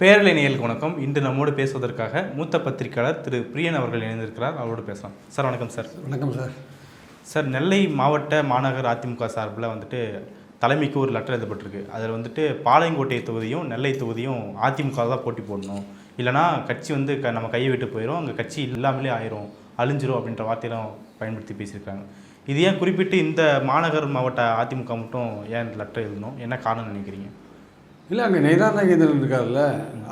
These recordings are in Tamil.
பேரலை நேயலுக்கு வணக்கம். இன்று நம்மோடு பேசுவதற்காக மூத்த பத்திரிகையாளர் திரு பிரியன் அவர்கள் இணைந்திருக்கிறார். அவரோடு பேசலாம். சார் வணக்கம் சார். வணக்கம் சார். சார் நெல்லை மாவட்ட மாநகர் அதிமுக சார்பில் வந்துட்டு தலைமைக்கு ஒரு லெட்டர் எழுதப்பட்டிருக்கு. அதில் வந்துட்டு பாளையங்கோட்டை தொகுதியும் நெல்லை தொகுதியும் அதிமுக தான் போட்டி போடணும். இல்லைனா கட்சி வந்து க நம்ம கையை விட்டு போயிடும் அங்கே கட்சி இல்லாமலே ஆயிரும். அழிஞ்சிரும் அப்படின்ற வார்த்தையெல்லாம் பயன்படுத்தி பேசியிருக்காங்க. இது ஏன் குறிப்பிட்டு இந்த மாநகர் மாவட்ட அதிமுக மட்டும் ஏன் லெட்டர் எழுதணும்? என்ன காரணம் நினைக்கிறீங்க? இல்லை அங்கே நெய்தா நாகேந்திரன் இருக்கார்ல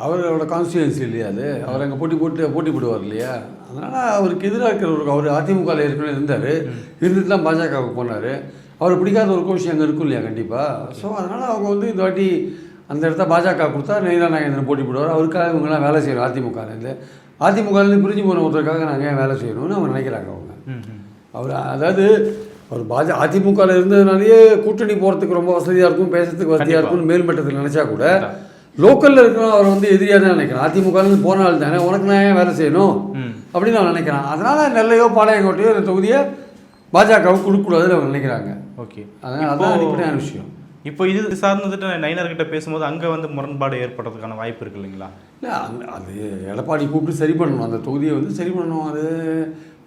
அவரோட கான்ஸ்டியூன்சி இல்லையா அது? அவர் அங்கே போட்டி போட்டு போட்டி போடுவார் இல்லையா? அதனால் அவருக்கு எதிராக இருக்கிறவருக்கு அவர் அதிமுகவில் ஏற்கனவே இருந்தார். இருந்துட்டு தான் பாஜகவுக்கு போனார். அவர் பிடிக்காத ஒரு கோஷம் அங்கே இருக்கும் இல்லையா கண்டிப்பாக ஸோ அதனால் அவங்க வந்து இந்த வாட்டி அந்த இடத்த பாஜக கொடுத்தா நெய்தா நாகேந்திரன் போட்டி போடுவார். அவருக்காக இவங்கெல்லாம் வேலை செய்யணும் அதிமுகலேருந்து அதிமுகலேருந்து பிரிஞ்சு போன ஒருத்தருக்காக நாங்கள் ஏன் வேலை செய்யணும்னு அவங்க நினைக்கிறாங்க அவங்க. அவர் அதாவது அவர் பாஜ அதிமுகவில் இருந்ததுனாலேயே கூட்டணி போகிறதுக்கு ரொம்ப வசதியாக இருக்கும் பேசுறதுக்கு வசதியாக இருக்கும்னு மேல்மட்டத்தில் நினச்சா கூட லோக்கலில் இருக்கிறவன் அவர் வந்து எதிரியாக தான் நினைக்கிறான். அதிமுகலேருந்து போன தானே உனக்கு நான் ஏன் வேலை செய்யணும்? அப்படின்னு அவன் நினைக்கிறான். அதனால் நெல்லையோ பாளையங்கோட்டையோ இந்த தொகுதியை பாஜகவுக்கு கொடுக்கக்கூடாதுன்னு அவங்க நினைக்கிறாங்க. ஓகே. அதனால் அதான் அடிப்படையான விஷயம். இப்போ இது சார்ந்துட்டு நைனர்கிட்ட பேசும்போது அங்கே வந்து முரண்பாடு ஏற்படுறதுக்கான வாய்ப்பு இருக்கு இல்லைங்களா? இல்லை அது எடப்பாடி கூப்பிட்டு சரி பண்ணணும். அந்த தொகுதியை வந்து சரி பண்ணணும். அது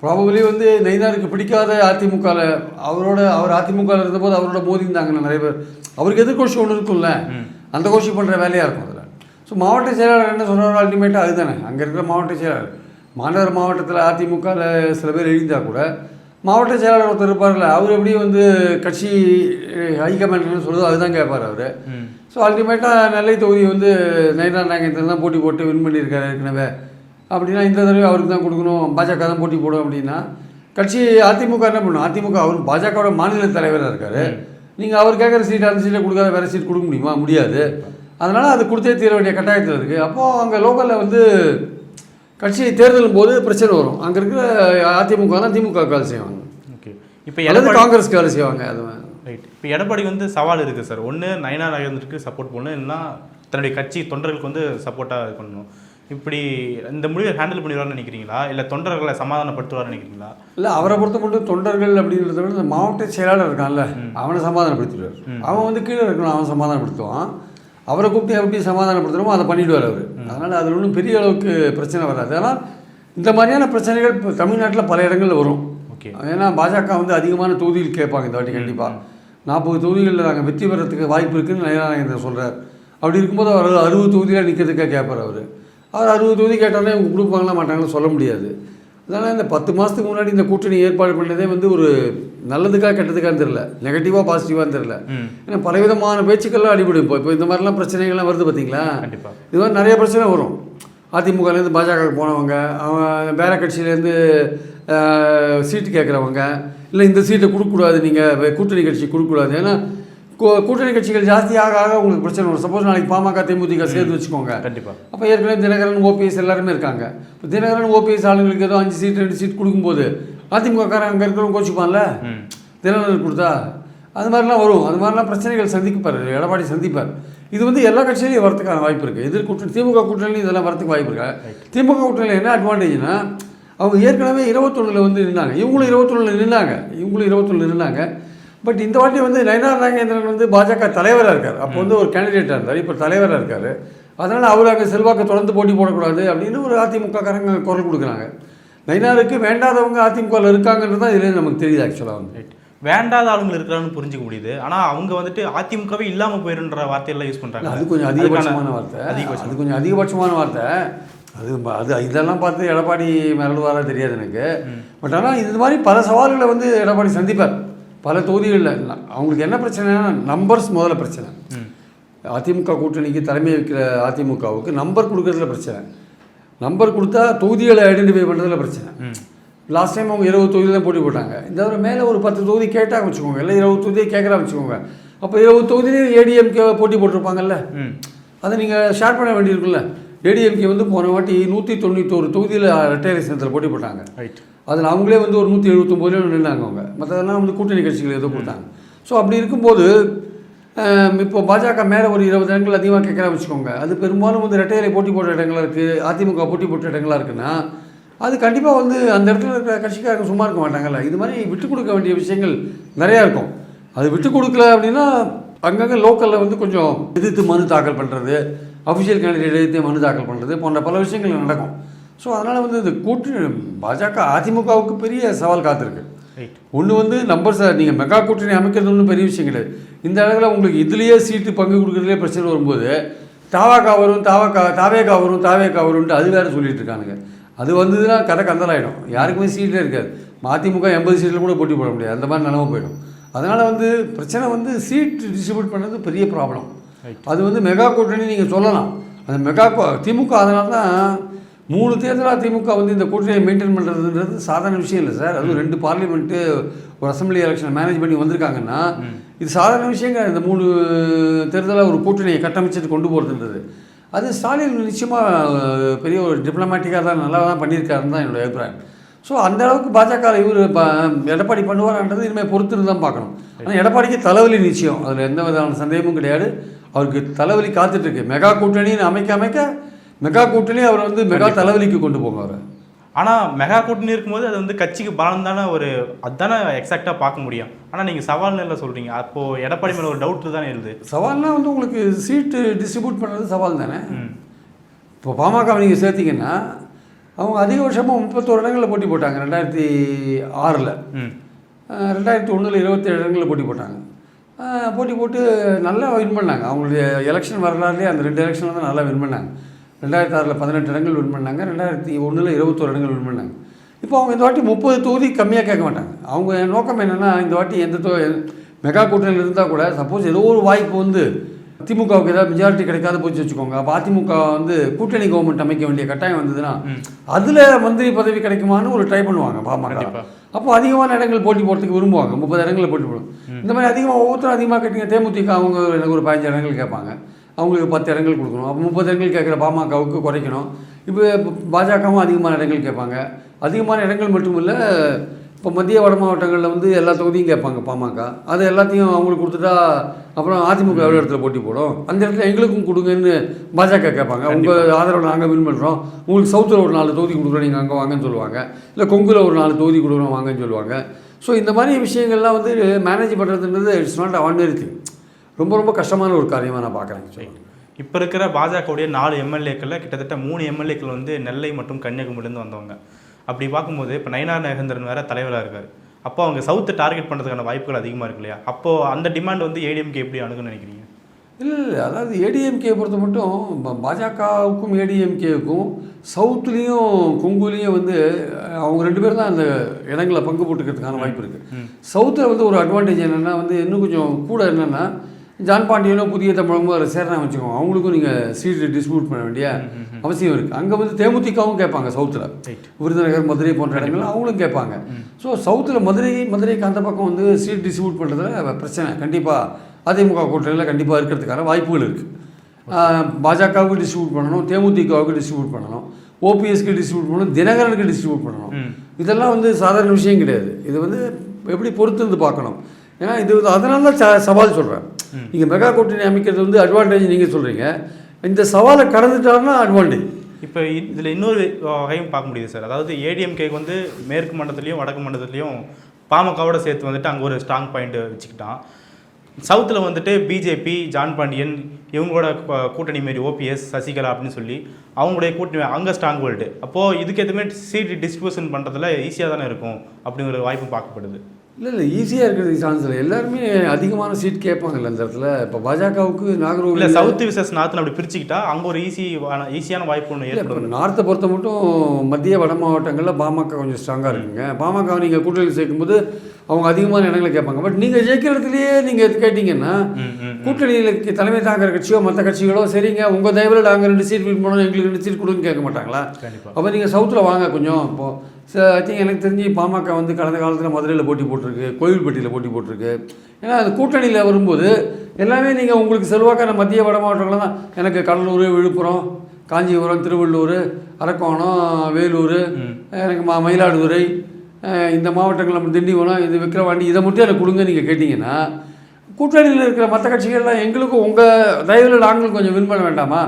ப்ராபபிளி வந்து நெய்னாருக்கு பிடிக்காத அதிமுகவில் அவரோட அவர் அதிமுகவில் இருந்தபோது அவரோட மோதி இருந்தாங்கல்ல நிறைய பேர். அவருக்கு எதிர்கோஷி ஒன்று இருக்கும்ல அந்த கோஷி பண்ணுற வேலையாக இருக்கும் அதில். ஸோ மாவட்ட செயலாளர் என்ன சொன்னாரோ அல்டிமேட்டாக அதுதானே. அங்கே இருக்கிற மாவட்ட செயலாளர். மாநகர் மாவட்டத்தில் அதிமுகவில் சில பேர் எழுந்தா கூட மாவட்ட செயலாளர் ஒருத்தர் இருப்பார்ல அவர் எப்படி வந்து கட்சி ஹைகமாண்ட்னு சொல்லுதோ அதுதான் கேட்பார் அவர். ஸோ அல்டிமேட்டாக நெல்லை தொகுதி வந்து நயனா நாகேந்திரன் தான் போட்டி போட்டு வின் பண்ணியிருக்காரு ஏற்கனவே. அப்படின்னா இந்த தடவை அவருக்கு தான் கொடுக்கணும். பாஜக தான் போட்டி போடும் அப்படின்னா கட்சி அதிமுக என்ன பண்ணும்? அதிமுக அவர் பாஜகவோட மாநில தலைவராக இருக்கார். நீங்கள் அவர் கேட்குற சீட் அந்த சீட்டில் கொடுக்காத வேறு சீட் கொடுக்க முடியுமா? முடியாது. அதனால் அது கொடுத்தே தீர வேண்டிய கட்டாயத்தில் இருக்குது அப்போது அங்கே லோக்கலில் வந்து கட்சி தேர்தலும் போது பிரச்சனை வரும். அங்கே இருக்கிற அதிமுக தான் திமுக வேலை செய்வாங்க. ஓகே. இப்போ எடப்பாடி காங்கிரஸ்க்கு வேலை செய்வாங்க. அது ரைட். இப்போ எடப்பாடி வந்து சவால் இருக்குது சார். ஒன்று நயனா நாகேந்திரருக்கு சப்போர்ட் பண்ணணும் இல்லைன்னா தன்னுடைய கட்சி தொண்டர்களுக்கு வந்து சப்போர்ட்டாக பண்ணணும். இப்படி இந்த முடிவை ஹேண்டில் பண்ணிடுவார்னு நினைக்கிறீங்களா? இல்லை தொண்டர்களை சமாதானப்படுத்துவார்னு நினைக்கிறீங்களா? இல்லை அவரை பொறுத்த மட்டும் தொண்டர்கள் அப்படின்றத விட இந்த மாவட்ட செயலாளர் இருக்கான்ல அவனை சமாதானப்படுத்திடுவார். அவன் வந்து கீழே இருக்கணும் அவன் சமாதானப்படுத்துவான். அவரை கூப்பிட்டு எப்படி சமாதானப்படுத்தணுமோ அதை பண்ணிவிடுவார் அவர். அதனால் அதில் ஒன்றும் பெரிய அளவுக்கு பிரச்சனை வராது. ஆனால் இந்த மாதிரியான பிரச்சனைகள் இப்போ தமிழ்நாட்டில் பல இடங்களில் வரும். ஓகே. ஏன்னா பாஜக வந்து அதிகமான தொகுதிகள் கேட்பாங்க இந்த வாட்டி கண்டிப்பாக நாற்பது தொகுதிகளில் நாங்கள் வெற்றி பெறத்துக்கு வாய்ப்பு இருக்குன்னு நயனானந்தர் சொல்கிறார் அப்படி இருக்கும்போது அவர் அறுபது தொகுதியில் நிற்கிறதுக்காக கேட்பார் அவர். அவர் அறுபது தொகுதி கேட்டாலே இவங்க கொடுப்பாங்களா மாட்டாங்கன்னு சொல்ல முடியாது. அதனால் இந்த பத்து மாதத்துக்கு முன்னாடி இந்த கூட்டணி ஏற்பாடு பண்ணதே வந்து ஒரு நல்லதுக்காக கெட்டதுக்கான்னு தெரில நெகட்டிவாக பாசிட்டிவான்னு தெரில ஏன்னா பலவிதமான பேச்சுக்கள்லாம் அடிபடும். இப்போ இப்போ இந்த மாதிரிலாம் பிரச்சனைகள்லாம் வருது பார்த்தீங்களா? கண்டிப்பாக இது மாதிரி நிறைய பிரச்சனை வரும். அதிமுகலேருந்து பாஜக போனவங்க அவன் வேற கட்சியிலேருந்து சீட்டு கேட்குறவங்க இல்லை இந்த சீட்டை கொடுக்கக்கூடாது நீங்கள் கூட்டணி கட்சி கொடுக்கக்கூடாது. ஏன்னா கூட்டணி கட்சிகள் ஜாஸ்தி ஆக உங்களுக்கு பிரச்சனை வரும். சப்போஸ் நாளைக்கு பாமக தேமுதிக சேர்த்து வச்சுக்கோங்க. கண்டிப்பாக அப்போ ஏற்கனவே தினகரன் ஓபிஎஸ் எல்லாருமே இருக்காங்க. இப்போ தினகரன் ஓபிஎஸ் ஆளுங்களுக்கு ஏதோ அஞ்சு சீட் ரெண்டு சீட் கொடுக்கும்போது அதிமுக காரன் அங்கே இருக்கிறவங்க கோச்சிப்பான்ல? தினகரன் கொடுத்தா? அது மாதிரிலாம் வரும். அது மாதிரிலாம் பிரச்சனைகள் சந்திப்பார் எடப்பாடி சந்திப்பார். இது வந்து எல்லா கட்சியிலையும் வரதுக்கான வாய்ப்பு இருக்குது எதிர் கூட்டணி திமுக கூட்டணிலையும் இதெல்லாம் வரதுக்கு வாய்ப்பு இருக்கு. திமுக கூட்டணியில் என்ன அட்வான்டேஜ்னா அவங்க ஏற்கனவே இருபத்தொன்னில் வந்து நின்னாங்க. இவங்களும் இருபத்தொன்னில் நின்னாங்க. இவங்களும் இருபத்தொன்னில் நின்னாங்க. பட் இந்த வாட்டி வந்து நயனார் நாகேந்திரன் வந்து பாஜக தலைவராக இருக்கார். அப்போ வந்து ஒரு கேண்டிடேட்டாக இருந்தார். இப்போ தலைவராக இருக்கார். அதனால் அவர் அங்கே செல்வாக்கு தொடர்ந்து போட்டி போடக்கூடாது அப்படின்னு ஒரு அதிமுக காரங்க குரல் கொடுக்குறாங்க. நயினாருக்கு வேண்டாதவங்க அதிமுகவில் இருக்காங்கன்றது தான் இதுலேருந்து நமக்கு தெரியுது ஆக்சுவலாக வந்து. ரைட் வேண்டாத ஆளுங்க இருக்கிறான்னு புரிஞ்சுக்க முடியுது. ஆனால் அவங்க வந்துட்டு அதிமுகவே இல்லாமல் போயிருன்ற வார்த்தையெல்லாம் யூஸ் பண்ணுறாங்க அது கொஞ்சம் அதிகபட்சமான வார்த்தை. அதிகபட்சம். அது கொஞ்சம் அதிகபட்சமான வார்த்தை. அது அது இதெல்லாம் பார்த்து எடப்பாடி மிரளுவாரா தெரியாது எனக்கு. பட் ஆனால் இது மாதிரி பல சவால்களை வந்து எடப்பாடி சந்திப்பார். பல தொகுதிகளில் அவங்களுக்கு என்ன பிரச்சனைனா நம்பர்ஸ் முதல்ல பிரச்சனை. அதிமுக கூட்டணிக்கு தலைமை வைக்கிற அதிமுகவுக்கு நம்பர் கொடுக்கறதுல பிரச்சனை. நம்பர் கொடுத்தா தொகுதிகளை ஐடென்டிஃபை பண்ணுறதுல பிரச்சனை. லாஸ்ட் டைம் அவங்க இருபது தொகுதி தான் போட்டி போட்டாங்க. இந்த தடவை மேலே ஒரு பத்து தொகுதி கேட்டாங்க வச்சுக்கோங்க. இல்லை இருபது தொகுதியை கேட்குறா வச்சுக்கோங்க. அப்போ இருபது தொகுதியிலையும் ஏடிஎம்கே போட்டி போட்டிருப்பாங்கல்ல? அதை நீங்கள் ஷேர் பண்ண வேண்டியிருக்குல்ல ஏடிஎம்கே வந்து போன வாட்டி நூற்றி தொண்ணூத்தோரு தொகுதியில் ரெட்டையரை போட்டி போட்டாங்க. ரைட் அதில் அவங்களே வந்து ஒரு நூற்றி எழுபத்தொம்போதுல நின்றாங்க அவங்க. மற்றதெல்லாம் வந்து கூட்டணி கட்சிகள் ஏதோ கொடுத்தாங்க. ஸோ அப்படி இருக்கும்போது இப்போ பாஜக மேலே ஒரு இருபது இடங்கள் அதிகமாக கேட்குறா வச்சுக்கோங்க. அது பெரும்பாலும் வந்து ரெட்டையரை போட்டி போட்ட இடங்களா இருக்குது அதிமுக போட்டி போட்ட இடங்களா இருக்குன்னா அது கண்டிப்பாக வந்து அந்த இடத்துல இருக்கிற கட்சிக்காரங்க சும்மா இருக்க மாட்டாங்கல்ல. இது மாதிரி விட்டு கொடுக்க வேண்டிய விஷயங்கள் நிறையா இருக்கும். அது விட்டு கொடுக்கல அப்படின்னா அங்கங்கே லோக்கலில் வந்து கொஞ்சம் எதிர்த்து மனு தாக்கல் பண்ணுறது அஃபிஷியல் கேண்டிடேட் எதிர்த்து மனு தாக்கல் பண்ணுறது போன்ற பல விஷயங்கள் நடக்கும். ஸோ அதனால் வந்து இந்த கூட்டணி பாஜக அதிமுகவுக்கு பெரிய சவால் காத்திருக்கு. ஒன்று வந்து நம்பர்ஸ் நீங்கள் மெகா கூட்டணி அமைக்கிறது ஒன்றும் பெரிய விஷயம் கிடையாது. இந்த அளவில் உங்களுக்கு இதுலேயே சீட்டு பங்கு கொடுக்குறதுலே பிரச்சனை வரும்போது தாவாக்கா வரும் தாவாக்கா தாவேக்கா வரும் தாவேக்கா வரும்ன்ட்டு அது வேறு சொல்லிட்டு இருக்கானுங்க. அது வந்ததுன்னா கதை கந்தலாயிடும். யாருக்குமே சீட்டே இருக்காது. மதிமுக எண்பது சீட்டில் கூட போட்டி போட முடியாது. அந்த மாதிரி நிலம போயிடும். அதனால் வந்து பிரச்சனை வந்து சீட் டிஸ்ட்ரிபியூட் பண்ணது பெரிய ப்ராப்ளம் அது வந்து மெகா கூட்டணி நீங்கள் சொல்லலாம். அந்த மெகா திமுக அதனால தான் மூணு தேர்தலாக திமுக வந்து இந்த கூட்டணியை மெயின்டைன் பண்ணுறதுன்றது சாதாரண விஷயம் இல்லை சார். அதுவும் ரெண்டு பார்லிமெண்ட்டு ஒரு அசம்பிளி எலெக்ஷனை மேனேஜ் பண்ணி வந்திருக்காங்கன்னா இது சாதாரண விஷயங்க. இந்த மூணு தேர்தலாக ஒரு கூட்டணியை கட்டமைச்சிட்டு கொண்டு போகிறதுன்றது அது ஸ்டாலின் நிச்சயமாக பெரிய ஒரு டிப்ளமேட்டிக்காக தான் நல்லா தான் பண்ணியிருக்காருன்னு தான் என்னோட அபிப்பிராயம். ஸோ அந்த அளவுக்கு பாஜக இவர் எடப்பாடி பண்ணுவாரான்றது இனிமேல் பொறுத்திருந்து தான் பார்க்கணும். ஆனால் எடப்பாடிக்கு தலைவலி நிச்சயம். அதில் எந்த விதமான சந்தேகமும் கிடையாது. அவருக்கு தலைவலி காத்துட்ருக்கு மெகா கூட்டணின்னு அமைக்க அமைக்க மெகா கூட்டணி அவர் வந்து மெகா தலைவலிக்கு கொண்டு போங்க அவரை ஆனால் மெகா கூட்டணி இருக்கும்போது அது வந்து கட்சிக்கு பலம் தானே ஒரு அதுதானே எக்ஸாக்டாக பார்க்க முடியும். ஆனால் நீங்கள் சவால் நிலை சொல்கிறீங்க அப்போது எடப்பாடி மேலே ஒரு டவுட் தானே எழுது. சவால்னா வந்து உங்களுக்கு சீட்டு டிஸ்ட்ரிபியூட் பண்ணுறது சவால் தானே? இப்போ பாமக நீங்கள் சேர்த்தீங்கன்னா அவங்க அதிகபட்சமாக முப்பத்தோரு இடங்களில் போட்டி போட்டாங்க ரெண்டாயிரத்தி ஆறில். ரெண்டாயிரத்தி ஒன்றில் இருபத்தேழு இடங்களில் போட்டி போட்டாங்க. போட்டி போட்டு நல்லா வின் பண்ணாங்க. அவங்களுடைய எலெக்ஷன் வரலாறுலேயே அந்த ரெண்டு எலெக்ஷனில் தான் நல்லா வின் பண்ணாங்க. ரெண்டாயிரத்தி ஆறில் பதினெட்டு இடங்கள் வின் பண்ணாங்க. ரெண்டாயிரத்தி ஒன்றில் இருபத்தோரு இடங்கள் வின் பண்ணாங்க. இப்போ அவங்க இந்த வாட்டி முப்பது தொகுதி கம்மியாக கேட்க மாட்டாங்க. அவங்க நோக்கம் என்னென்னா இந்த வாட்டி எந்த தொ மெகா கூட்டணியில் இருந்தால் கூட சப்போஸ் ஏதோ ஒரு வாய்ப்பு வந்து திமுகவுக்கு ஏதாவது மெஜாரிட்டி கிடைக்காத போச்சு வச்சுக்கோங்க. அப்போ அதிமுக வந்து கூட்டணி கவர்மெண்ட் அமைக்க வேண்டிய கட்டாயம் வந்ததுன்னா அதில் மந்திரி பதவி கிடைக்குமான்னு ஒரு ட்ரை பண்ணுவாங்க பாமக. அப்போ அதிகமான இடங்கள் போட்டி போகிறதுக்கு விரும்புவாங்க. முப்பது இடங்களில் போட்டி போடும் இந்த மாதிரி அதிகமாக ஒவ்வொருத்தரும் அதிகமாக கேட்டீங்க தேமுதிக அவங்க எனக்கு ஒரு பதினஞ்சு இடங்கள் கேட்பாங்க. அவங்களுக்கு பத்து இடங்கள் கொடுக்கணும். அப்போ முப்பது இடங்கள் கேட்குற பாமகவுக்கு குறைக்கணும். இப்போ பாஜகவும் அதிகமான இடங்கள் கேட்பாங்க. அதிகமான இடங்கள் மட்டும் இல்லை இப்போ மத்திய வட மாவட்டங்களில் வந்து எல்லா தொகுதியும் கேட்பாங்க பாமக. அது எல்லாத்தையும் அவங்களுக்கு கொடுத்துட்டா அப்புறம் அதிமுக எவ்வளோ இடத்துல போட்டி போடும்? அந்த இடத்துல எங்களுக்கும் கொடுங்கன்னு பாஜக கேட்பாங்க. உங்கள் ஆதரவு நாங்கள் வின் பண்ணுறோம் உங்களுக்கு சவுத்தில் ஒரு நாலு தொகுதி கொடுக்குறோம் நீங்கள் அங்கே வாங்கன்னு சொல்லுவாங்க. இல்லை கொங்குல ஒரு நாலு தொகுதி கொடுக்குறோம் வாங்கன்னு சொல்லுவாங்க. ஸோ இந்த மாதிரி விஷயங்கள்லாம் வந்து மேனேஜ் பண்ணுறதுன்றது இட்ஸ் நாட் ஆர்டினரி திங் ரொம்ப ரொம்ப கஷ்டமான ஒரு காரியமாக நான் பார்க்குறேன். இப்போ இருக்கிற பாஜகவுடைய நாலு எம்எல்ஏக்களில் கிட்டத்தட்ட மூணு எம்எல்ஏக்கள் வந்து நெல்லை மற்றும் கன்னியாகுமரியிலேருந்து வந்தவங்க. அப்படி பார்க்கும்போது இப்போ நயினார் நகேந்திரன் வேற தலைவராக இருக்கார். அப்போ அவங்க சவுத்தை டார்கெட் பண்ணுறதுக்கான வாய்ப்புகள் அதிகமாக இருக்கு இல்லையா? அப்போது அந்த டிமாண்ட் வந்து ஏடிஎம்கே எப்படி அணுகுன்னு நினைக்கிறீங்க? இல்லை இல்லை அதாவது ஏடிஎம்கே பொறுத்த மட்டும் பாஜகவுக்கும் ஏடிஎம்கேவுக்கும் சவுத்துலேயும் கொங்குலேயும் வந்து அவங்க ரெண்டு பேரும் தான் அந்த இடங்களை பங்கு போட்டுக்கிறதுக்கான வாய்ப்பு இருக்குது சவுத்தில் வந்து ஒரு அட்வான்டேஜ் என்னென்னா வந்து இன்னும் கொஞ்சம் கூட என்னென்னா ஜான் பாண்டியனும் புதிய தமிழகமும் அதில் சேரணும் வச்சுக்கோங்க. அவங்களுக்கும் நீங்கள் சீட்டு டிஸ்ட்ரிபியூட் பண்ண வேண்டிய அவசியம் இருக்குது அங்கே வந்து தேமுதிகவும் கேட்பாங்க சவுத்தில். விருதுநகர் மதுரை போன்ற இடங்கள் அவங்களும் கேட்பாங்க. ஸோ சவுத்தில் மதுரை மதுரைக்கு அந்த பக்கம் வந்து சீட் டிஸ்ட்ரிபியூட் பண்ணுறதுல பிரச்சனை. கண்டிப்பாக அதிமுக கூட்டணியில் கண்டிப்பாக இருக்கிறதுக்கான வாய்ப்புகள் இருக்குது பாஜகவுக்கு டிஸ்ட்ரிபியூட் பண்ணணும் தேமுதிகவுக்கு டிஸ்ட்ரிபியூட் பண்ணணும் ஓபிஎஸ்க்கு டிஸ்ட்ரிபியூட் பண்ணணும் தினகரனுக்கு டிஸ்ட்ரிபியூட் பண்ணணும். இதெல்லாம் வந்து சாதாரண விஷயம் கிடையாது. இது வந்து எப்படி பொறுத்து இருந்து பார்க்கணும். ஏன்னா இது அதனால தான் சவால் சொல்கிறேன் நீங்கள் மெகா கூட்டணி அமைக்கிறது வந்து அட்வான்டேஜ் நீங்கள் சொல்கிறீங்க இந்த சவாலை கடந்துட்டாருன்னா அட்வான்டேஜ் இப்போ இதில் இன்னொரு வகையும் பார்க்க முடியுது சார் அதாவது ஏடிஎம்கேக்கு வந்து மேற்கு மண்டலத்துலேயும் வடக்கு மண்டலத்துலேயும் பாமகவோட சேர்த்து வந்துட்டு அங்கே ஒரு ஸ்ட்ராங் பாயிண்ட் வச்சுக்கிட்டான். சவுத்தில் வந்துட்டு பிஜேபி ஜான் பாண்டியன் இவங்களோட கூட்டணி மாரி ஓபிஎஸ் சசிகலா அப்படின்னு சொல்லி அவங்களுடைய கூட்டணி அங்கே ஸ்ட்ராங் ஹோல்டு அப்போது இதுக்கு எதுவுமே சீட் டிஸ்ட்ரிபியூஷன் பண்ணுறதுல ஈஸியாக தானே இருக்கும் அப்படிங்கிற வாய்ப்பு பார்க்கப்படுது. இல்லை இல்லை ஈஸியாக இருக்கிறது சான்ஸ் இல்லை எல்லாருமே அதிகமான சீட் கேட்பாங்கல்ல அந்த இடத்துல. இப்போ பாஜகவுக்கு இல்லை நாகர்கோவில் சவுத் விசஸ் நார்த்தில் அப்படி பிரிச்சுக்கிட்டா அங்கே ஒரு ஈஸி ஈஸியான வாய்ப்பு ஒன்று இல்லை ஏற்படும் நார்த்தை பொறுத்த மட்டும் மத்திய வட மாவட்டங்களில் பாமக கொஞ்சம் ஸ்ட்ராங்காக இருக்குங்க. பாமக நீங்கள் கூட்டணி சேர்க்கும்போது அவங்க அதிகமான இடங்களை கேட்பாங்க. பட் நீங்கள் ஜெயிக்கிற இடத்துலையே நீங்கள் கேட்டிங்கன்னா ம் ம் கூட்டணியில் தலைமை தாங்குற கட்சியோ மற்ற கட்சிகளோ சரிங்க உங்கள் தயவில் நாங்கள் ரெண்டு சீட் வின் பண்ணோம் எங்களுக்கு ரெண்டு சீட் கொடுன்னு கேட்க மாட்டாங்களா? அப்போ நீங்கள் சவுத்தில் வாங்க கொஞ்சம். இப்போது ஐ திங்க் எனக்கு தெரிஞ்சு பாமக வந்து கடந்த காலத்தில் மதுரையில் போட்டி போட்டிருக்கு கோயில்பட்டியில் போட்டி போட்டிருக்கு. ஏன்னா அது கூட்டணியில் வரும்போது எல்லாமே நீங்கள் உங்களுக்கு செல்வாக்கான மத்திய வட மாவட்டங்களில் தான். எனக்கு கடலூர் விழுப்புரம் காஞ்சிபுரம் திருவள்ளூர் அரக்கோணம் வேலூர் எனக்கு மா மயிலாடுதுறை இந்த மாவட்டங்கள் நம்ம திண்டிவனம் இது விக்கிரவாண்டி இதை மட்டும் எனக்கு கொடுங்க நீங்கள் கேட்டிங்கன்னா கூட்டணியில் இருக்கிற மற்ற கட்சிகள்லாம் எங்களுக்கும் உங்கள் தயவில் நாங்களும் கொஞ்சம் வின் பண்ண வேண்டாமா?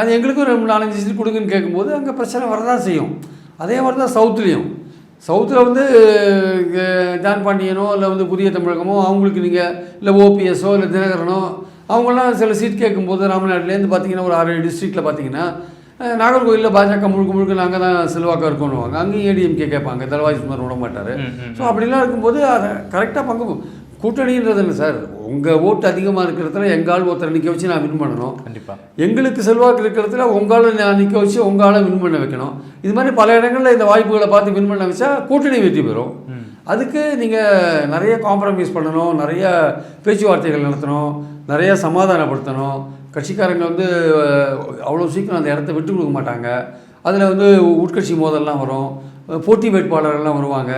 அது எங்களுக்கும் ரெண்டு நாலஞ்சு சீட் கொடுங்கன்னு கேட்கும்போது அங்கே பிரச்சனை வரதான் செய்யும். அதே மாதிரி தான் சவுத்துலேயும். சவுத்தில் வந்து ஜான் பாண்டியனோ இல்லை வந்து புதிய தமிழகமோ அவங்களுக்கு நீங்கள் இல்லை ஓபிஎஸ்ஸோ இல்லை தினகரனோ அவங்கெல்லாம் சில சீட் கேட்கும்போது ராமநாட்டிலேருந்து பார்த்தீங்கன்னா ஒரு ஆறு டிஸ்ட்ரிக்டில் பார்த்தீங்கன்னா அஹ், நாகர்கோயிலில் பாஜக முழுக்க முழுக்க நாங்கள் தான் செல்வாக்கா இருக்கணுவாங்க அங்கேயும் ஏடிஎம்கே கேட்பாங்க. தலவாய் சுமார் விட மாட்டார் ஸோ அப்படிலாம் இருக்கும்போது அதை கரெக்டாக பங்கு கூட்டணின்றது இல்லை சார்? உங்கள் ஓட்டு அதிகமாக இருக்கிறதுல எங்கால் ஒருத்தரை நிற்க வச்சு நான் வின் பண்ணணும். கண்டிப்பா. எங்களுக்கு செல்வாக்கு இருக்கிறதுல உங்களால் நான் நிற்க வச்சு உங்களால் வின் பண்ண வைக்கணும். இது மாதிரி பல இடங்களில் இந்த வாய்ப்புகளை பார்த்து வின் பண்ண வச்சா கூட்டணி வெற்றி பெறும். அதுக்கு நீங்கள் நிறைய காம்ப்ரமைஸ் பண்ணணும் நிறைய பேச்சுவார்த்தைகள் நடத்தணும் நிறைய சமாதானப்படுத்தணும். கட்சிக்காரங்க வந்து அவ்வளோ சீக்கிரம் அந்த இடத்த விட்டு கொடுக்க மாட்டாங்க. அதில் வந்து உட்கட்சி மோதல்லாம் வரும். போட்டி வேட்பாளர்கள்லாம் வருவாங்க.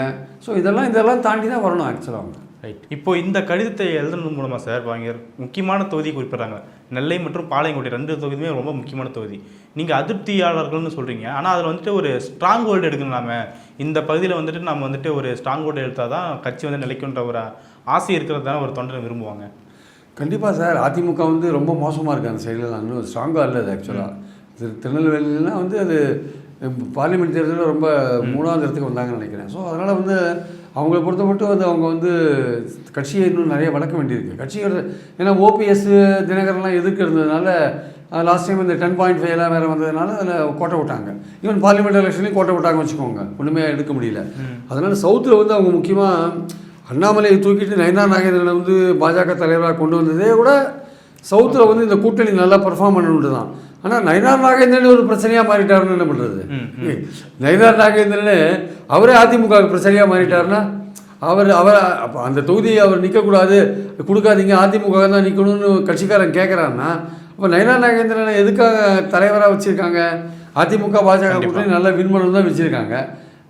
ஸோ இதெல்லாம் இதெல்லாம் தாண்டி தான் வரணும் ஆக்சுவலாக அவங்க ரைட் இப்போ இந்த கடிதத்தை எழுதுனது மூலமா சார் அவங்க முக்கியமான தொகுதி குறிப்பிட்றாங்க. நெல்லை மற்றும் பாளையங்கோட்டை ரெண்டு தொகுதியுமே ரொம்ப முக்கியமான தொகுதி. நீங்க அதிருப்தியாளர்கள்னு சொல்றீங்க. ஆனா அதுல வந்துட்டு ஒரு ஸ்ட்ராங் ஹோல்டு எடுக்கணும் நாம இந்த பகுதியில் வந்துட்டு நம்ம வந்துட்டு ஒரு ஸ்ட்ராங் ஹோல்டு எடுத்தால் தான் கட்சி வந்து நிலைக்குன்ற ஒரு ஆசை இருக்கிறது தானே ஒரு தொண்டரை விரும்புவாங்க. கண்டிப்பாக சார். அதிமுக வந்து ரொம்ப மோசமாக இருக்குது அந்த சைடில் இன்னும் ஸ்ட்ராங்காக இல்லை அது ஆக்சுவலாக திரு திருநெல்வேலிலாம் வந்து அது பார்லிமெண்ட் தேர்தலில் ரொம்ப மூணாவது இடத்துக்கு வந்தாங்கன்னு நினைக்கிறேன். ஸோ அதனால் வந்து அவங்கள பொறுத்த மட்டும் வந்து அவங்க வந்து கட்சியை இன்னும் நிறைய வளர்க்க வேண்டியிருக்கு. கட்சிகள் ஏன்னா ஓபிஎஸ் தினகரன்லாம் எதிர்க்கு இருந்ததுனால லாஸ்ட் டைம் இந்த டென் பாயிண்ட் ஃபைவ்லாம் வேறு வந்ததுனால அதில் கோட்டை விட்டாங்க. ஈவன் பார்லிமெண்ட் எலெக்ஷன்லையும் கோட்டை விட்டாங்க வச்சுக்கோங்க. ஒன்றுமே எடுக்க முடியல. அதனால் சவுத்தில் வந்து அவங்க முக்கியமாக அண்ணாமலையை தூக்கிட்டு நயனா நாகேந்திரனை வந்து பாஜக தலைவராக கொண்டு வந்ததே கூட சவுத்தில் வந்து இந்த கூட்டணி நல்லா பெர்ஃபார்ம் பண்ணணுன்ட்டு தான் ஆனால் நயனார் நாகேந்திரன் ஒரு பிரச்சனையாக மாறிட்டாருன்னு என்ன பண்ணுறது நயனார் நாகேந்திரன் அவரே அதிமுக பிரச்சனையாக மாறிட்டாருன்னா அவர் அவர் அப்போ அந்த தொகுதியை அவர் நிற்கக்கூடாது கொடுக்காதீங்க அதிமுக தான் நிற்கணும்னு கட்சிக்காரன் கேட்குறான்னா அப்போ நயனார் நாகேந்திரனை எதுக்காக தலைவராக வச்சுருக்காங்க? அதிமுக பாஜக கூட்டணி நல்லா வின் பண்ணணும் தான் வச்சுருக்காங்க.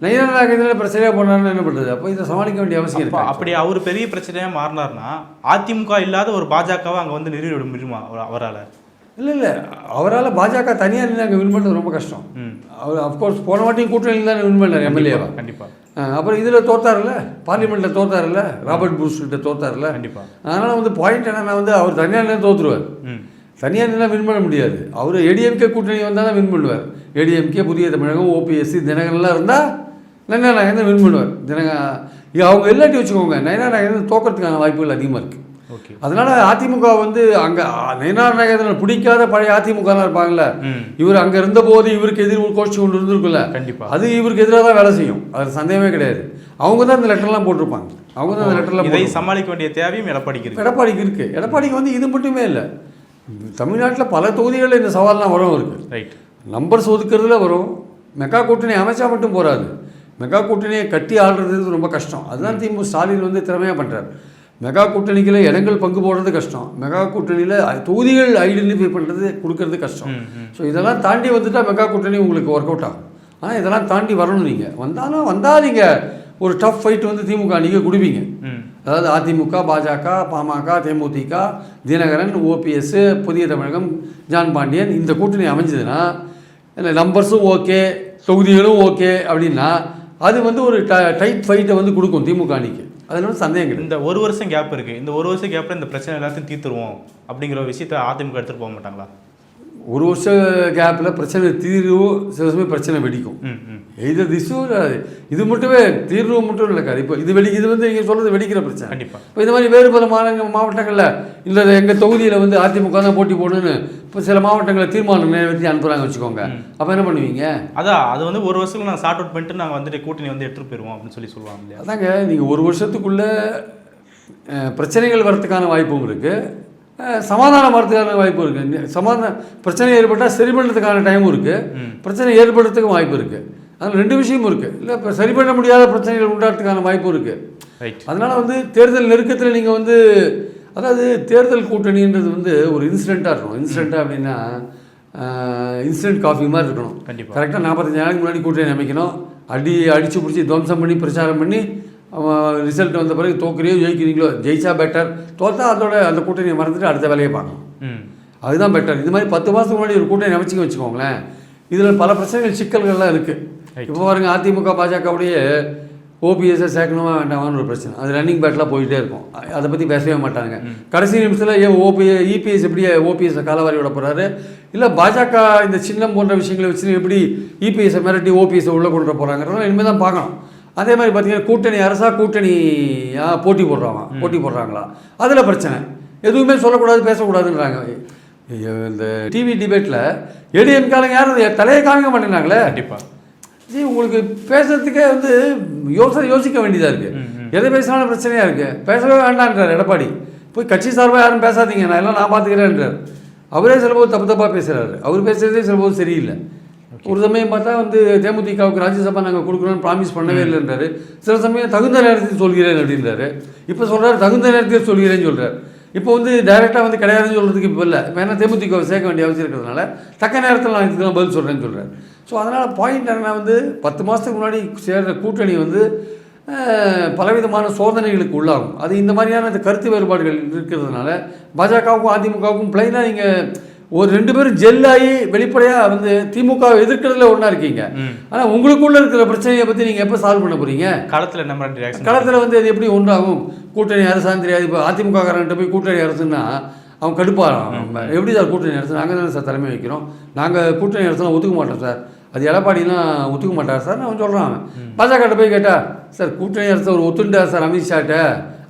நயனார் நாகேந்திரன் பிரச்சனையாக போனாருன்னு என்ன பண்ணுறது அப்போ இதை சமாளிக்க வேண்டிய அவசியம் இருக்கு? அப்படி அவர் பெரிய பிரச்சனையா மாறினார்னா அதிமுக இல்லாத ஒரு பாஜகவை அங்க வந்து நிறுவி விட முடியுமா அவ- அவரால? இல்லை இல்லை. அவரால் பாஜக தனியாக நின்று வின் பண்ணுறது ரொம்ப கஷ்டம். அவர் அஃப்கோர்ஸ் போன வாட்டியும் கூட்டணியில் தான் வின் பண்ணார் எம்எல்ஏவா கண்டிப்பா. அப்புறம் இதில் தோத்தார்ல பார்லிமெண்ட்டில் தோத்தார்ல ராபர்ட் புஷ் கிட்ட தோத்தார்ல கண்டிப்பா. அதனால் வந்து பாயிண்ட் என்னன்னா வந்து அவர் தனியாக நின்று தோத்துருவார். ம். தனியாக நின்று வின் பண்ண முடியாது. அவர் ஏடிஎம்கே கூட்டணி வந்தால் தான் வின் பண்ணுவார். ஏடிஎம்கே புதிய தமிழகம் ஓபிஎஸ்சி தினகரன்லாம் இருந்தால் நயனா நாகேந்திரன் வின் பண்ணுவார். தினக அவங்க இல்லாட்டி வச்சுக்கோங்க. நயனா நாகேந்திரன் தோக்கிறதுக்கான வாய்ப்புகள் அதிகமாக இருக்குது அதனால அதிமுக வந்து அங்கே நயனார் நாகேந்திரன் பிடிக்காத பழைய அதிமுகலாம் இருப்பாங்கல்ல. இவர் அங்கே இருந்தபோது இவருக்கு எதிர் கோஷ்டி ஒன்று இருந்திருக்குல்ல கண்டிப்பா. அது இவருக்கு எதிராக தான் வேலை செய்யும். அது சந்தேகமே கிடையாது. அவங்க தான் இந்த லெட்டர்லாம் போட்டிருப்பாங்க. அவங்க தான் இந்த லெட்டர்லாம் இதை சமாளிக்க வேண்டிய தேவையும் எடப்பாடிக்கு இருக்கு. எடப்பாடிக்கு இருக்குது எடப்பாடிக்கு வந்து இது மட்டுமே இல்லை. தமிழ்நாட்டில் பல தொகுதிகளில் இந்த சவால்லாம் வரும் இருக்குது ரைட் நம்பர்ஸ் ஒதுக்குறதுல வரும். மெகா கூட்டணி அமைச்சா மட்டும் போராது மெகா கூட்டணியை கட்டி ஆள்றது ரொம்ப கஷ்டம். அதுதான் திமுக ஸ்டாலின் வந்து திறமையாக பண்ணுறாரு மெகா கூட்டணிக்குள்ள இடங்கள் பங்கு போடுறது கஷ்டம். மெகா கூட்டணியில் தொகுதிகள் ஐடென்டிஃபை பண்ணுறது கொடுக்கறது கஷ்டம். ஸோ இதெல்லாம் தாண்டி வந்துட்டா மெகா கூட்டணி உங்களுக்கு ஒர்க் அவுட் ஆகும். ஆனால் இதெல்லாம் தாண்டி வரணும் நீங்கள் வந்தாலும் வந்தால் நீங்கள் ஒரு டஃப் ஃபைட் வந்து திமுக நீங்கள் கொடுப்பீங்க. அதாவது அதிமுக பாஜக பாமக தேமுதிக தினகரன் ஓபிஎஸ் புதிய தமிழகம் ஜான் பாண்டியன் இந்த கூட்டணி அமைஞ்சதுன்னா நம்பர்ஸும் ஓகே தொகுதிகளும் ஓகே அப்படின்னா அது வந்து ஒரு ட டைட் ஃபைட்டை வந்து கொடுக்கும் திமுக அணிக்கு அதில் வந்து சந்தேகம் கிடையாது. இந்த ஒரு வருஷம் கேப் இருக்குது இந்த ஒரு வருஷம் கேப்பில் இந்த பிரச்சனை எல்லாத்தையும் தீர்த்துருவோம் அப்படிங்கிற ஒரு விஷயத்த அதிமுக எடுத்துகிட்டு போக மாட்டாங்களா? ஒரு வருஷ கேப்பில் பிரச்சனை தீர்வு சில சமயம் பிரச்சனை வெடிக்கும் இது திசு இது மட்டுமே தீர்வு மட்டும் இல்லை இப்போ இது வெடி இது வந்து நீங்கள் சொல்கிறது வெடிக்கிற பிரச்சனை கண்டிப்பா இப்போ இந்த மாதிரி வேறு பல மாநில மாவட்டங்களில் இல்லை எங்கள் தொகுதியில் வந்து அதிமுக தான் போட்டி போடணும்னு இப்போ சில மாவட்டங்களில் தீர்மானம் நிறைவேற்றி அனுப்புகிறாங்க வச்சுக்கோங்க அப்போ என்ன பண்ணுவீங்க அதான் அது வந்து ஒரு வருஷத்துல நாங்கள் சார்ட் அவுட் பண்ணிட்டு நாங்கள் வந்துட்டு கூட்டணி வந்து எடுத்துட்டு போயிருவோம் அப்படின்னு சொல்லி சொல்லுவாங்க இல்லையா? அதாங்க நீங்கள் ஒரு வருஷத்துக்குள்ளே பிரச்சனைகள் வரத்துக்கான வாய்ப்பும் இருக்குது சமாதானம் வரதுக்கான வாய்ப்பும் இருக்குது சமாதான பிரச்சனை ஏற்பட்டால் சரி பண்ணுறதுக்கான டைமும் இருக்குது. பிரச்சனை ஏற்படுறதுக்கும் வாய்ப்பு இருக்குது அதில் ரெண்டு விஷயமும் இருக்குது இல்லை இப்போ சரி பண்ண முடியாத பிரச்சனைகள் உண்டாகிறதுக்கான வாய்ப்பும் இருக்குது அதனால் வந்து தேர்தல் நெருக்கத்தில் நீங்கள் வந்து அதாவது தேர்தல் கூட்டணின்றது வந்து ஒரு இன்சிடெண்ட்டாக இருக்கணும். இன்சிடெண்ட்டாக அப்படின்னா இன்சிடென்ட் காஃபி மாதிரி இருக்கணும். கண்டிப்பா. கரெக்டாக நாற்பத்தஞ்சு நாளைக்கு முன்னாடி கூட்டணி அமைக்கணும். அடி அடித்து பிடிச்சி துவம்சம் பண்ணி பிரச்சாரம் பண்ணி ரிசல்ட் வந்த பிறகு தோக்குறியோ ஜெயிக்கிறீங்களோ ஜெயிச்சா பெட்டர் தோத்தா அதோட அந்த கூட்டணியை மறந்துட்டு அடுத்த வேலையை பார்க்கணும். அதுதான் பெட்டர் இது மாதிரி பத்து மாதத்துக்கு முன்னாடி ஒரு கூட்டணி அமைச்சிக்க வச்சுக்கோங்களேன். இதில் பல பிரச்சனைகள் சிக்கல்கள்லாம் இருக்குது. இப்போ பாருங்க அதிமுக பாஜகவுடைய ஓபிஎஸ்ஸை சேர்க்கணுமா வேண்டாமான்னு ஒரு பிரச்சனை. அது ரன்னிங் பேட்டில் போயிட்டே இருக்கும். அதை பற்றி பேசவே மாட்டாங்க. கடைசி நிமிஷத்தில் ஏன் ஓபி இபிஎஸ் எப்படி ஓபிஎஸ்ஸை காலவாரி விட போகிறாரு இல்லை பாஜக இந்த சின்னம் போன்ற விஷயங்களை வச்சு எப்படி இபிஎஸ்ஸை மிரட்டி ஓபிஎஸ்ஸை உள்ளே கொண்டு போகிறாங்கிறதெல்லாம் இனிமேல் தான் பார்க்கணும். அதே மாதிரி பார்த்தீங்கன்னா கூட்டணி அரசா கூட்டணி போட்டி போடுறாங்க. போட்டி போடுறாங்களா? அதில் பிரச்சனை. எதுவுமே சொல்லக்கூடாது பேசக்கூடாதுன்றாங்க. ஐயோ, இந்த டிவி டிபேட்டில் ஏடிஎம்காரங்க யாரும் தலையை காமிக்க மாட்டேங்கிறாங்களே. கண்டிப்பாக ஜி உங்களுக்கு பேசுறதுக்கே வந்து யோசனை யோசிக்க வேண்டியதாக இருக்குது எதை பேசினாலும் பிரச்சனையாக இருக்குது பேசவே வேண்டான்றார் எடப்பாடி. போய் கட்சி சார்பாக யாரும் பேசாதீங்க நான் எல்லாம் நான் பார்த்துக்கிறேன்றார் அவரே சிலபோது தப்பு தப்பாக பேசுகிறாரு அவர் பேசுகிறதே சிலபோது சரியில்லை. ஒரு சமயம் பார்த்தா வந்து தேமுதிகவுக்கு ராஜ்யசபா நாங்கள் கொடுக்குறோம்னு ப்ராமிஸ் பண்ணவே இல்லைன்றாரு. சில சமயம் தகுந்த நேரத்தில் சொல்கிறேன் அப்படின்றாரு. இப்போ சொல்கிறாரு தகுந்த நேரத்தில் சொல்கிறேன்னு சொல்கிறார் இப்போ வந்து டைரெக்டாக வந்து கிடையாதுன்னு சொல்கிறதுக்கு இப்போ இல்லை. இப்போ ஏன்னா தேமுதிகவை சேர்க்க வேண்டிய அவசியம் இருக்கிறதுனால தக்க நேரத்தில் நான் இதுக்கெல்லாம் பதில் சொல்கிறேன்னு சொல்கிறார் ஸோ அதனால் பாயிண்ட் என்ன வந்து பத்து மாதத்துக்கு முன்னாடி சேர்ற கூட்டணி வந்து பலவிதமான சோதனைகளுக்கு உள்ளாகும். அது இந்த மாதிரியான கருத்து வேறுபாடுகள் இருக்கிறதுனால பாஜகவுக்கும் அதிமுகவுக்கும் பிளைனாக நீங்கள் ஒரு ரெண்டு பேரும் ஜெல்லாகி வெளிப்படையாக வந்து திமுக எதிர்க்கிறதுல ஒன்றா இருக்கீங்க. ஆனால் உங்களுக்குள்ள இருக்கிற பிரச்சனையை பற்றி நீங்கள் எப்போ சால்வ் பண்ண போகிறீங்க களத்தில் என்ன களத்தில் வந்து அது எப்படி ஒன்றாகும்? கூட்டணி அரசான்னு தெரியாது. இப்போ அதிமுக காரன்ட்ட போய் கூட்டணி அரசுன்னா அவன் கடுப்பாகிறான் எப்படி சார் கூட்டணி அரசு? நாங்கள் தானே சார் தலைமை வைக்கிறோம். நாங்கள் கூட்டணி அரசுலாம் ஒத்துக்க மாட்டோம் சார். அது எடப்பாடிலாம் ஒத்துக்க மாட்டார் சார். அவன் சொல்கிறான் பாஜகட்ட போய் கேட்டா சார் கூட்டணி அரசு ஒரு ஒத்துண்டார் சார் அமித்ஷாட்ட.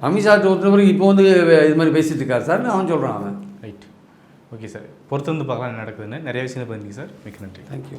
அமித்ஷாட்ட ஒத்துன பிறகு இப்போ வந்து இது மாதிரி பேசிட்டு இருக்கார் சார்னு அவன் சொல்கிறான் அவன். ஓகே சார் பொறுத்து வந்து பார்க்கலாம் என்ன நடக்குதுன்னு. நிறைய விஷயங்கள் பண்ணிங்க சார் மிக்க நன்றி. தேங்க்யூ